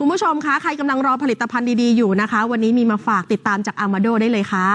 คุณผู้ชมคะ ใครกำลังรอผลิตภัณฑ์ดี ๆ อยู่นะคะ วันนี้มีมาฝากติดตามจากอามาโดได้เลยค่ะ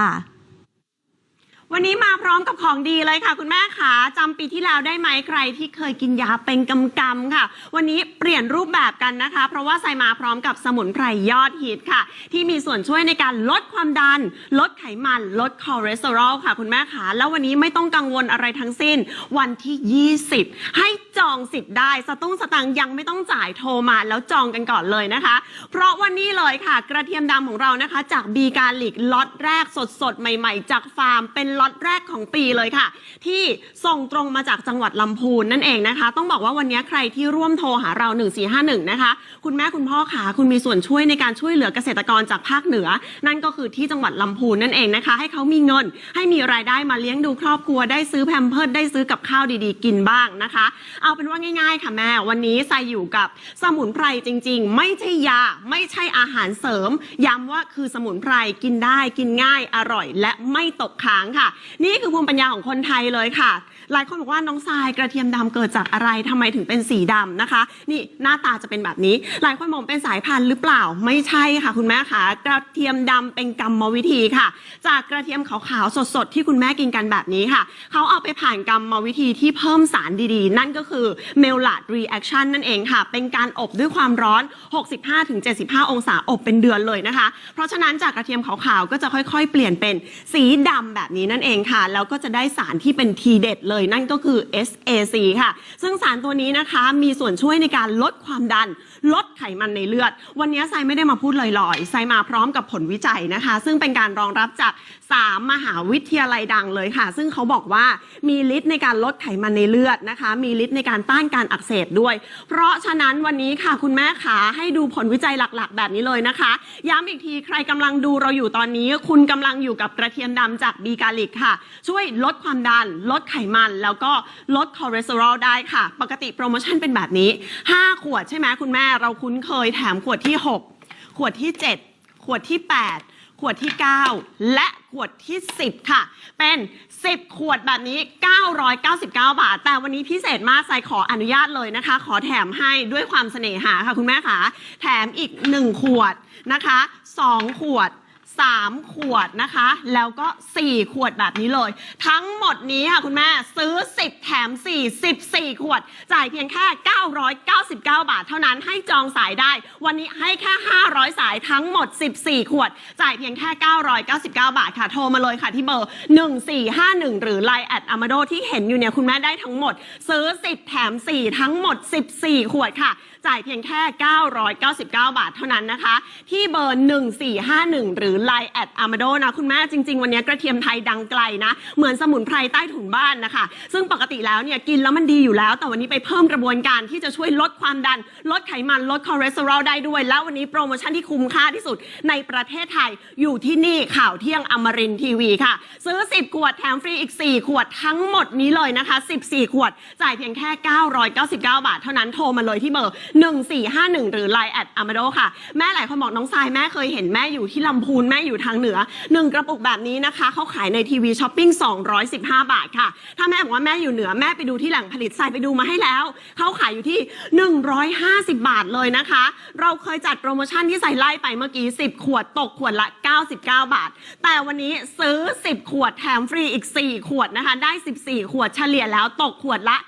วันนี้มาพร้อมกับของดีเลยค่ะ คุณแม่ขาจำปีที่แล้วได้ไหมใครที่เคยกินยาเป็นกำกำค่ะ วันนี้เปลี่ยนรูปแบบกันนะคะ เพราะว่าใส่มาพร้อมกับสมุนไพรยอดฮิตค่ะ ที่มีส่วนช่วยในการลดความดัน ลดไขมัน ลดคอเลสเตอรอลค่ะ คุณแม่ขาแล้ววันนี้ไม่ต้องกังวลอะไรทั้งสิ้น วันที่ 20 ให้จองสิทธิ์ได้สตุ้งสตังยังไม่ต้องจ่ายโทรมาแล้วจองกันก่อนเลยนะคะ เพราะวันนี้เลยค่ะ กระเทียมดำของเรานะคะ จากบีการลิกล็อตแรกสดๆใหม่ ๆ จากฟาร์มเป็นล็อตแรกของปีเลยค่ะ ที่ส่งตรงมาจากจังหวัดลำพูนนั่นเองนะคะ ต้องบอกว่าวันนี้ใครที่ร่วมโทรหาเรา 1451 นะคะ คุณแม่คุณพ่อขาคุณมีส่วนช่วยในการช่วยเหลือเกษตรกรจากภาคเหนือ นั่นก็คือที่จังหวัดลำพูนนั่นเองนะคะ ให้เขามีเงิน ให้มีรายได้มาเลี้ยงดูครอบครัวได้ซื้อแพมเพิร์ดได้ซื้อกับข้าวดีๆ กินบ้างนะคะ เอาเป็นว่าง่ายๆ ค่ะแม่ วันนี้ใส่อยู่กับสมุนไพรจริง ๆ ไม่ใช่ยาไม่ใช่อาหารเสริม ย้ำว่าคือสมุนไพรกินได้กินง่ายอร่อย และไม่ตกค้างค่ะนี่คือภูมิปัญญาของคนไทยเลยค่ะ หลายคนบอกว่าน้องทรายกระเทียมดำเกิดจากอะไรทำไมถึงเป็นสีดำนะคะ นี่หน้าตาจะเป็นแบบนี้ หลายคนมองเป็นสายพันธุ์หรือเปล่าไม่ใช่ค่ะ คุณแม่ค่ะกระเทียมดำเป็นกรรมวิธีค่ะ จากกระเทียมขาวๆสดๆที่คุณแม่กินกันแบบนี้ค่ะ เขาเอาไปผ่านกรรมวิธีที่เพิ่มสารดีๆ นั่นก็คือเมลลาดรีแอคชั่นนั่นเองค่ะ เป็นการอบด้วยความร้อน 65-75 องศาอบเป็นเดือนเลยนะคะ เพราะฉะนั้นจากกระเทียมขาวๆก็จะค่อยๆ เปลี่ยนเป็นสีดำแบบนี้นั่นเองค่ะ แล้วก็จะได้สารที่เป็นทีเด็ดเลยนั่นก็คือ SAC ค่ะ ซึ่งสารตัวนี้นะคะมีส่วนช่วยในการลดความดัน ลดไขมันในเลือด วันนี้ไซไม่ได้มาพูดลอยๆไซมาพร้อมกับผลวิจัยนะคะ ซึ่งเป็นการรองรับจาก 3 มหาวิทยาลัยดังเลยค่ะ ซึ่งเขาบอกว่ามีฤทธิ์ในการลดไขมันในเลือดนะคะ มีฤทธิ์ในการต้านการอักเสบด้วย เพราะฉะนั้นวันนี้ค่ะคุณแม่ขาให้ดูผลวิจัยหลักๆ แบบนี้เลยนะคะ ย้ำอีกทีใครกำลังดูเราอยู่ตอนนี้ คุณกำลังอยู่กับกระเทียมดำจากบีกาลิกค่ะ ช่วยลดความดัน ลดไขมัน แล้วก็ลดคอเลสเตอรอลได้ค่ะ ปกติโปรโมชั่นเป็นแบบนี้ 5 ขวดใช่ไหมคุณแม่เราคุ้นเคยแถมขวดที่ 6 ขวดที่ 7 ขวดที่ 8ขวดที่ 9 และขวดที่ 10 ค่ะ เป็น 10 ขวดแบบนี้ 999 บาท แต่วันนี้พิเศษมากไซขออนุญาตเลยนะคะ ขอแถมให้ด้วยความเสน่หาค่ะคุณแม่คะแถมอีก 1 ขวดนะคะ 2 ขวด 3 ขวดนะคะ แล้วก็ 4 ขวดแบบนี้เลย ทั้งหมดนี้ค่ะคุณแม่ซื้อ 10 แถม 4 14 ขวด จ่ายเพียงแค่ 999 บาท เท่านั้นให้จองสายได้ วันนี้ให้แค่ 500 สายทั้งหมด 14 ขวด จ่ายเพียงแค่ 999 บาทค่ะ โทรมาเลยค่ะที่เบอร์ 1451 หรือ Line แอดอ m a d o ที่เห็นอยู่เนี่ยคุณแม่ได้ทั้งหมด ซื้อ 10 แถม 4 ทั้งหมด 14 ขวดค่ะ จ่ายเพียงแค่ 999 บาทเท่านั้นนะคะ ที่เบอร์ 1451 หรือ Line แอดอ m a d o นะคุณแม่จริง ๆ วันนี้กระเทียมไทยดังไกลนะ เหมือนสมุนไพรใต้ถุนบ้านนะคะ ซึ่งปกติแล้วเนี่ยกินแล้วมันดีอยู่แล้ว แต่วันนี้ไปเพิ่มกระบวนการที่จะช่วยลดความดัน ลดไขมันลดคอเลสเตอรอลได้ด้วย แล้ววันนี้โปรโมชั่นที่คุ้มค่าที่สุดในประเทศไทยอยู่ที่นี่ข่าวเที่ยงอมรินทีวีค่ะ ซื้อ 10 ขวดแถมฟรีอีก 4 ขวดทั้งหมดนี้เลยนะคะ 14 ขวด จ่ายเพียงแค่ 999 บาท เท่านั้นโทรมาเลยที่เบอร์ 1451 หรือ Line แอดอ m a d o ค่ะ แม่หลายคนบอกน้องทรายแม่เคยเห็นแม่อยู่ที่ลำพูนแม่อยู่ทางเหนือ 1 กระปุกแบบนี้นะคะเขาขายในทีวีช้อปปิ้ง215 บาทค่ะ ถ้าแม่บอกว่าแม่อยู่เหนือแม่ไปดูที่แหล่งผลิตทรายไปดูมาให้แล้วเขาขายอยู่ที่ 150 บาทเลยนะคะ เราเคยจัดโปรโมชั่นที่ใส่ไล่ไปเมื่อกี้ 10 ขวดตกขวดละ 99 บาท แต่วันนี้ซื้อ 10 ขวดแถมฟรีอีก 4 ขวดนะคะ ได้ 14 ขวดเฉลี่ยแล้วตกขวดละ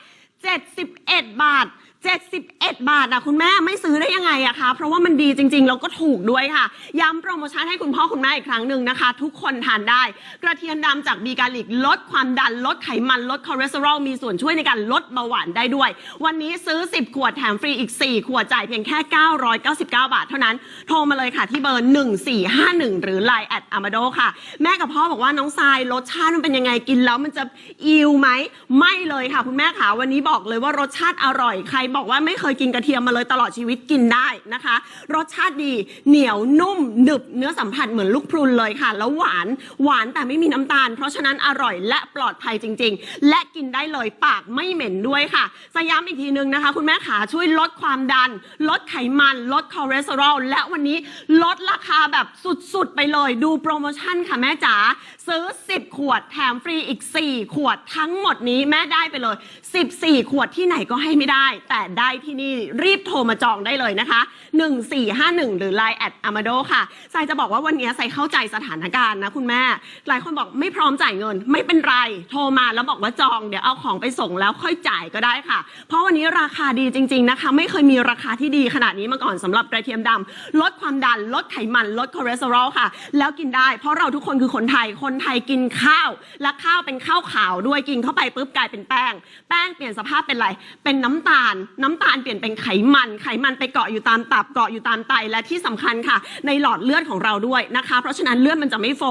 71 บาท 71 บาทอะคุณแม่ไม่ซื้อได้ยังไงอะคะเพราะว่ามันดีจริงๆ แล้วก็ถูกด้วยค่ะ ย้ำโปรโมชั่นให้คุณพ่อคุณแม่อีกครั้งหนึ่งนะคะ ทุกคนทานได้ กระเทียมดำจากบีกาลิก ลดความดัน ลดไขมัน ลดคอเลสเตอรอลมีส่วนช่วยในการลดเบาหวานได้ด้วย วันนี้ซื้อ 10 ขวดแถมฟรีอีก 4 ขวดจ่ายเพียงแค่ 999 บาท เท่านั้น โทรมาเลยค่ะที่เบอร์ 1451 หรือ Line แอดอ m a d o ค่ะ แม่กับพ่อบอกว่าน้องทรายรสชาติมันเป็นยังไงกินแล้วมันจะอิ่วไหมไม่เลยค่ะ คุณแม่ขาวันนี้บอกเลยว่ารสชาติอร่อยใครบอกว่าไม่เคยกินกระเทียมมาเลยตลอดชีวิตกินได้นะคะ รสชาติดีเหนียวนุ่มหนึบเนื้อสัมผัสเหมือนลูกพรุนเลยค่ะ แล้วหวานหวานแต่ไม่มีน้ำตาล เพราะฉะนั้นอร่อยและปลอดภัยจริง ๆ และกินได้เลยปากไม่เหม็นด้วยค่ะสย้ำอีกทีนึงนะคะ คุณแม่ขาช่วยลดความดัน ลดไขมัน ลดคอเลสเตอรอลและวันนี้ลดราคาแบบสุดๆไปเลย ดูโปรโมชั่นค่ะแม่จ๋าซื้อ ขวดแถมฟรีอีก 4 ขวดทั้งหมดนี้แม่ได้ไปเลย 14 ขวดที่ไหนก็ให้ไม่ได้ แต่ได้ที่นี่รีบโทรมาจองได้เลยนะคะ 1451 หรือ Line แอด Amado ค่ะทรายจะบอกว่าวันนี้ทรายเข้าใจสถานการณ์นะคุณแม่ หลายคนบอกไม่พร้อมจ่ายเงิน ไม่เป็นไร โทรมาแล้วบอกว่าจองเดี๋ยวเอาของไปส่งแล้วค่อยจ่ายก็ได้ค่ะ เพราะวันนี้ราคาดีจริง ๆนะคะ ไม่เคยมีราคาที่ดีขนาดนี้มาก่อนสำหรับกระเทียมดำลดความดัน ลดไขมัน ลดคอเลสเตอรอลค่ะ แล้วกินได้ เพราะเราทุกคนคือคนไทยคนไทยกินขาว และข้าวเป็นข้าวขาวด้วยกินเข้าไปปุ๊บกลายเป็นแป้ง แป้งเปลี่ยนสภาพเป็นอะไร เป็นน้ำตาล น้ำตาลเปลี่ยนเป็นไขมัน ไขมันไปเกาะอยู่ตามตับเกาะอยู่ตามไตและที่สำคัญค่ะ ในหลอดเลือดของเราด้วยนะคะ เพราะฉะนั้นเลือดมันจะไม่โฟ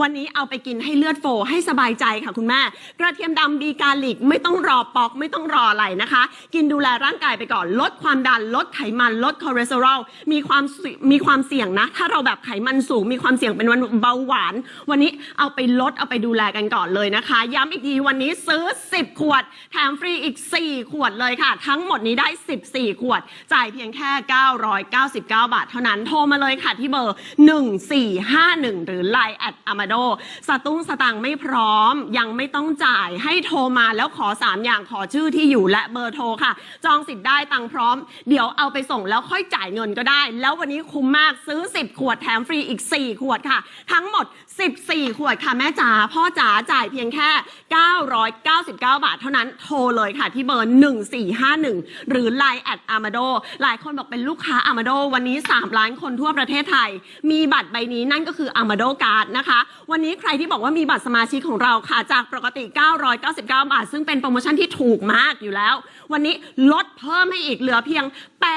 วันนี้เอาไปกินให้เลือดโฟ ให้สบายใจค่ะคุณแม่กระเทียมดำดีกาลิกไม่ต้องรอปอกไม่ต้องรออะไรนะคะ กินดูแลร่างกายไปก่อนลดความดัน ลดไขมันลดคอเลสเตอรอลมีความมีความเสี่ยงนะ ถ้าเราแบบไขมันสูงมีความเสี่ยงเป็นวันเบาหวาน วันนี้เอาไปลดเอาไปดูแลกันก่อนเลยนะคะ ย้ำอีกทีวันนี้ซื้อ 10 ขวด แถมฟรีอีก 4 ขวดเลยค่ะ ทั้งหมดนี้ได้ 14 ขวด จ่ายเพียงแค่ 999 บาทเท่านั้น โทรมาเลยค่ะที่เบอร์ 1451 หรือ Line แอด Amado สตุ้งสตังไม่พร้อม ยังไม่ต้องจ่ายให้โทรมาแล้วขอ 3 อย่างขอชื่อที่อยู่และเบอร์โทรค่ะ จองสิทธิ์ได้ตังพร้อม เดี๋ยวเอาไปส่งแล้วค่อยจ่ายเงินก็ได้ แล้ววันนี้คุ้มมากซื้อ 10 ขวดแถมฟรีอีก 4 ขวดค่ะ ทั้งหมด 14 ขวดค่ะแม่จ๋าพ่อจ๋าจ่ายเพียงแค่ 999 บาท เท่านั้นโทรเลยค่ะที่เบอร์ 1451 หรือ Line แอด Amado หลายคนบอกเป็นลูกค้า Amado วันนี้ 3 ล้านคนทั่วประเทศไทย มีบัตรใบนี้นั่นก็คือ Amado Card นะคะ วันนี้ใครที่บอกว่ามีบัตรสมาชิกของเราค่ะจากปกติ 999 บาท ซึ่งเป็นโปรโมชั่นที่ถูกมากอยู่แล้ว วันนี้ลดเพิ่มให้อีกเหลือเพียง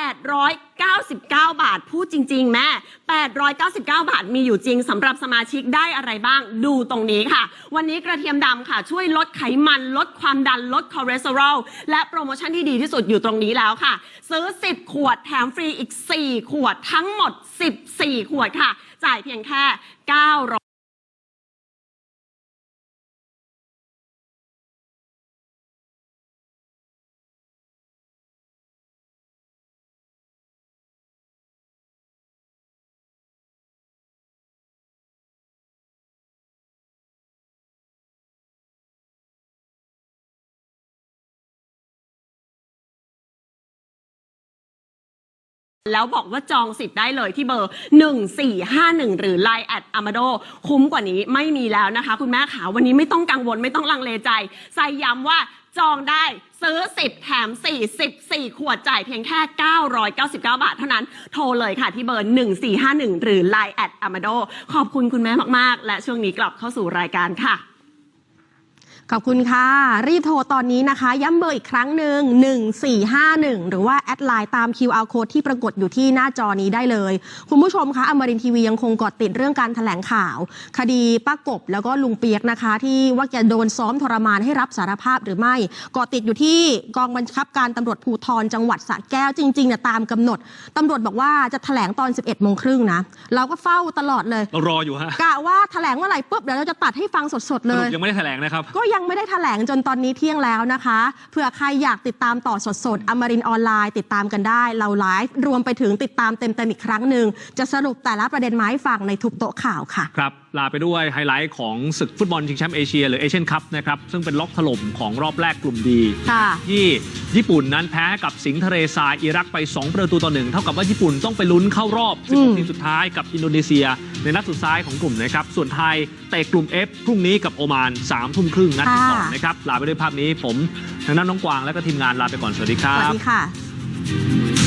800 899 บาท พูดจริง ๆ แม่ 899 บาทมีอยู่จริงสำหรับสมาชิกได้อะไรบ้าง ดูตรงนี้ค่ะ วันนี้กระเทียมดำค่ะ ช่วยลดไขมัน ลดความดัน ลดคอเลสเตอรอล และโปรโมชั่นที่ดีที่สุดอยู่ตรงนี้แล้วค่ะ ซื้อ 10 ขวดแถมฟรีอีก 4 ขวดทั้งหมด 14 ขวดค่ะ จ่ายเพียงแค่ 900 แล้วบอกว่าจองสิทธิ์ได้เลยที่เบอร์ 1451 หรือ Line แอด Amado คุ้มกว่านี้ไม่มีแล้วนะคะ คุณแม่ขาวันนี้ไม่ต้องกังวลไม่ต้องลังเลใจใส่ย้ำว่าจองได้ซื้อ 10 แถม 4 14 ขวดจ่ายเพียงแค่ 999 บาทเท่านั้น โทรเลยค่ะที่เบอร์ 1451 หรือ Line แอด Amado ขอบคุณคุณแม่มาก ๆ และช่วงนี้กลับเข้าสู่รายการค่ะ ขอบคุณค่ะ รีบโทรตอนนี้นะคะ ย้ำเบอร์อีกครั้งหนึ่ง1451 หรือว่าแอดไลน์ตาม QR code ที่ปรากฏอยู่ที่หน้าจอนี้ได้เลย คุณผู้ชมคะอมรินทร์ทีวียังคงเกาะติดเรื่องการถแถลงข่าว คดีป้ากบแล้วก็ลุงเปียกนะคะ ที่ว่าแกโดนซ้อมทรมานให้รับสารภาพหรือไม่เกาะติดอยู่ที่กองบังคับการตำรวจภูธรจังหวัดสระแก้วจริงๆเนี่ยตามกำหนดตำรวจบอกว่าจะแถลงตอน 11โมงครึ่งนะเราก็เฝ้าตลอดเลยเรารออยู่ฮะกะว่าแถลงเมื่อไหร่ปุ๊บเดี๋ยวเราจะตัดให้ฟังสดๆสเลรุยปยังไม่ได้แถลงนะครับก็ยัังไม่ได้แถลงจนตอนนี้เที่ยงแล้วนะคะเผื่อใครอยากติดตามต่อสดๆอมรินออนไลน์ ติดตามกันได้เราไลฟ์รวมไปถึงติดตามเต็มๆอีกครั้งหนึ่งจะสรุปแต่ละประเด็นไม้ฟังในทุกโต๊ะข่าวค่ะ ครับ ลาไปด้วยไฮไลท์ของศึกฟุตบอลชิงแชมป์เอเชียหรือเอเชียนคัพนะครับซึ่งเป็นล็อกถล่มของรอบแรกกลุ่มดีค่ะที่16ปุ่นนั้นแพ้กับสิงห์ทะเลทรายอิรักไป 2 ประตูต่อหนึ่งเท่ากับว่าญี่ปุ่นต้องไปลุ้นเข้ารอบอืม16ทีมสุดท้ายกับอินโดนีเซีย ในนัดสุดท้ายของกลุ่มนะครับส่วนไทยเตะกลุ่ม F พรุ่งนี้กับโอมาน3ทุ่มครึ่งนัดที่สองนะครับลาไปด้วยภาพนี้ผมทางด้านน้องกวางและก็ทีมงานลาไปก่อนสวัสดีคสรัวัสบดีค่ะ